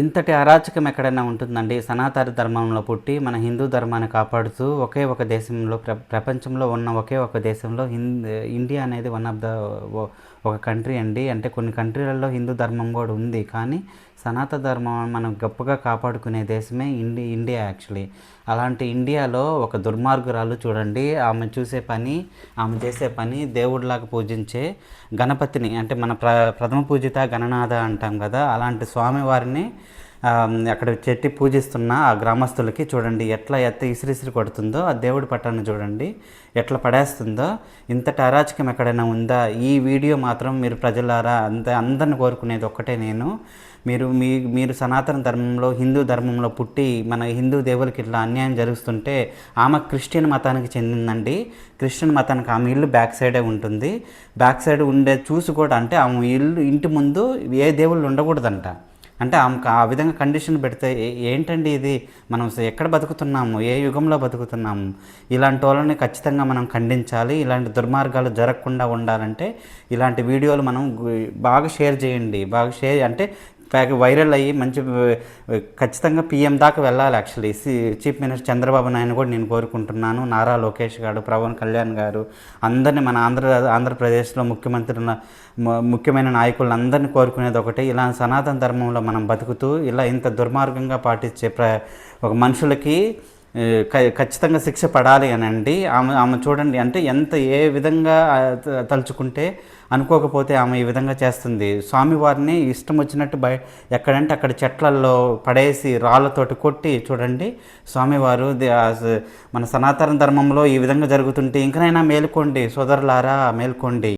ఇంతటి అరాచకం ఎక్కడైనా ఉంటుందండి? సనాతన ధర్మంలో పుట్టి మన హిందూ ధర్మాన్ని కాపాడుతూ ఒకే ఒక దేశంలో ప్ర ప్రపంచంలో ఉన్న ఒకే ఒక దేశంలో హింద్ ఇండియా అనేది వన్ ఆఫ్ ద ఒక కంట్రీ అండి. అంటే కొన్ని కంట్రీలలో హిందూ ధర్మం కూడా ఉంది. కానీ సనాతన ధర్మం మనం గొప్పగా కాపాడుకునే దేశమే ఇండి ఇండియా యాక్చువల్లీ అలాంటి ఇండియాలో ఒక దుర్మార్గురాలు చూడండి. ఆమె చూసే పని ఆమె చేసే పని దేవుడిలాగా పూజించే గణపతిని అంటే మన ప్ర ప్రథమ పూజిత గణనాథ అంటాం కదా. అలాంటి స్వామివారిని అక్కడ చెట్టి పూజిస్తున్న ఆ గ్రామస్తులకి చూడండి ఎట్లా ఎత్త ఇసిరిసిరి కొడుతుందో ఆ దేవుడి పట్టాన్ని చూడండి ఎట్లా పడేస్తుందో ఇంతటి అరాచకం ఎక్కడైనా ఉందా? ఈ వీడియో మాత్రం మీరు ప్రజలారా అంత అందరిని కోరుకునేది ఒక్కటే నేను. మీరు మీ మీరు సనాతన ధర్మంలో హిందూ ధర్మంలో పుట్టి మన హిందూ దేవులకి ఇట్లా అన్యాయం జరుగుతుంటే ఆమె క్రిస్టియన్ మతానికి చెందిందండి. క్రిస్టియన్ మతానికి ఆమె ఇల్లు బ్యాక్ సైడే ఉంటుంది. బ్యాక్ సైడ్ ఉండే చూసి కూడా అంటే ఆమె ఇల్లు ఇంటి ముందు ఏ దేవుళ్ళు ఉండకూడదంట. అంటే ఆమెకు ఆ విధంగా కండిషన్ పెడితే ఏంటండి ఇది? మనం ఎక్కడ బతుకుతున్నాము? ఏ యుగంలో బతుకుతున్నాము? ఇలాంటి వాళ్ళని ఖచ్చితంగా మనం ఖండించాలి. ఇలాంటి దుర్మార్గాలు జరగకుండా ఉండాలంటే ఇలాంటి వీడియోలు మనం బాగా షేర్ చేయండి. బాగా షేర్ అంటే ప్యాక్ వైరల్ అయ్యి మంచి ఖచ్చితంగా పిఎం దాకా వెళ్ళాలి actually. C chief minister Chandrababu Naidu కూడా నేను కోరుకుంటున్నాను. నారా లోకేష్ గారు పవన్ కళ్యాణ్ గారు అందరినీ మన ఆంధ్ర ఆంధ్రప్రదేశ్లో ముఖ్యమంత్రుల ముఖ్యమైన నాయకులందరినీ కోరుకునేది ఒకటి. ఇలా సనాతన ధర్మంలో మనం బతుకుతూ ఇలా ఇంత దుర్మార్గంగా పాటించే ప్ర ఒక మనుషులకి ఖచ్చితంగా శిక్ష పడాలి అని అండి ఆమె ఆమె చూడండి అంటే ఎంత ఏ విధంగా తలుచుకుంటే అనుకోకపోతే ఆమె ఈ విధంగా చేస్తుంది. స్వామివారిని ఇష్టం వచ్చినట్టు బయ ఎక్కడంటే అక్కడ చెట్లల్లో పడేసి రాళ్ళతోటి కొట్టి చూడండి స్వామివారు మన సనాతన ధర్మంలో ఈ విధంగా జరుగుతుంటే ఇంకనైనా మేలుకోండి. సోదరులారా మేల్కోండి.